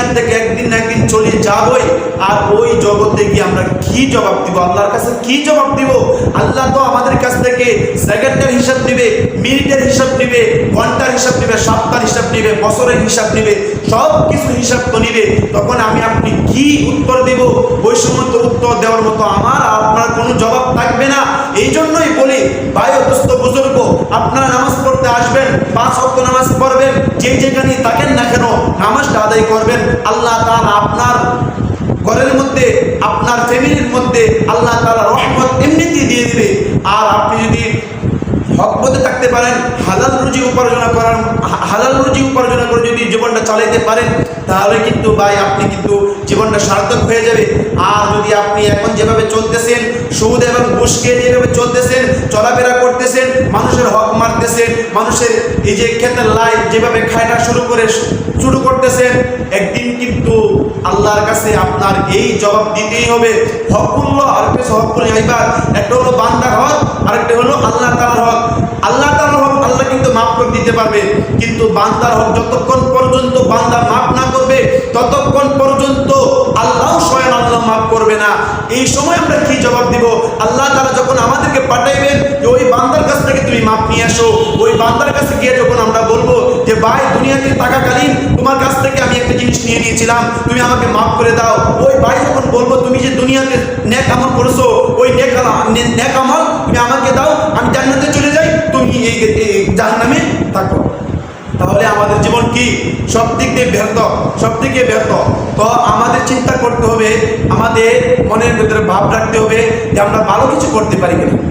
দুনিয়ার থেকে একদিন না একদিন চলে যাবই। আর ওই জগতে গিয়ে আমরা কি জবাব দিব? আল্লাহর কাছে কি জবাব দিব? আল্লাহ তো আমাদের কাছ থেকে সেকেন্ডের হিসাব দিবে মিনিটের হিসাব দিবে ঘণ্টার হিসাব দিবে সপ্তাহের হিসাব দিবে বছরের হিসাব দিবে সব কিছু হিসাব তো নিবে। তখন আমি আপনি কি উত্তর দেব? ওই সময় উত্তর দেওয়ার মতো আমার আপনার কোনো জবাব থাকবে না। এই জন্যই বলি, ভাই অতস্থ বুজুর্গ, আপনারা নামাজ পড়তে আসবেন, পাঁচ যে যেখানেই থাকেন না কেন নামাজটা আদায় করবেন। আল্লাহ তাআলা আপনার ঘরের মধ্যে, আপনার ফ্যামিলির মধ্যে আল্লাহ তাআলা রহমত এমনিতেই দিয়ে দিবে। আর আপনি যদি হক পথে থাকতে পারেন, হালাল রুজি উপার্জন করার, হালাল রুজি উপার্জন করে যদি জীবনটা চালাইতে পারেন, তাহলে কিন্তু ভাই আপনি কিন্তু জীবনটা সার্থক হয়ে যাবে। আর যদি আপনি এখন যেভাবে চলতেছেন, সুদ এবং ঘুষকে যেভাবে চলতেছেন, চলাফেরা করতেছেন, মানুষের হক মারতেছেন, মানুষের যে ক্ষেতের লাই যেভাবে খায়টা শুরু করে শুরু করতেছেন একদিন কিন্তু আল্লাহর কাছে আপনার এই জবাব দিতেই হবে। হকুল্লাহ আর একটা হকুল আইবার একটা হলো বান্দার হক, আরেকটা হলো আল্লাহ তাআলার হক। আল্লাহ তাআলার হক আল্লাহ কিন্তু মাফ করে দিতে পারবে, কিন্তু বান্দার হক যতক্ষণ পর্যন্ত বান্দা মাফ না করবে, ততক্ষণ পর্যন্ত আল্লাহ স্বয়ং আল্লাহ মাফ করবে না। এই সময় আমরা কি জবাব দিব? আল্লাহ নিয়ে আসো ওই বান্দার কাছে গিয়ে যখন আমরা বলব যে, ভাই, দুনিয়াতে থাকাকালীন তোমার কাছ থেকে আমি একটা জিনিস নিয়ে নিয়েছিলাম, তুমি আমাকে মাফ করে দাও। ওই ভাই যখন বলব, তুমি যে দুনিয়াতে নেক আমল করেছ, ওই নেক আমল, নে- নেক আমল তুমি আমাকে দাও, আমি জান্নাতে চলে যাই, তুমি এই জাহান্নামে থাকো। তাহলে আমাদের জীবন কি? সব দিক দিয়ে ব্যর্থ সব দিকে ব্যর্থ। তো আমাদের চিন্তা করতে হবে, আমাদের মনের ভিতরে ভাব রাখতে হবে যে, আমরা ভালো কিছু করতে পারি কিনা।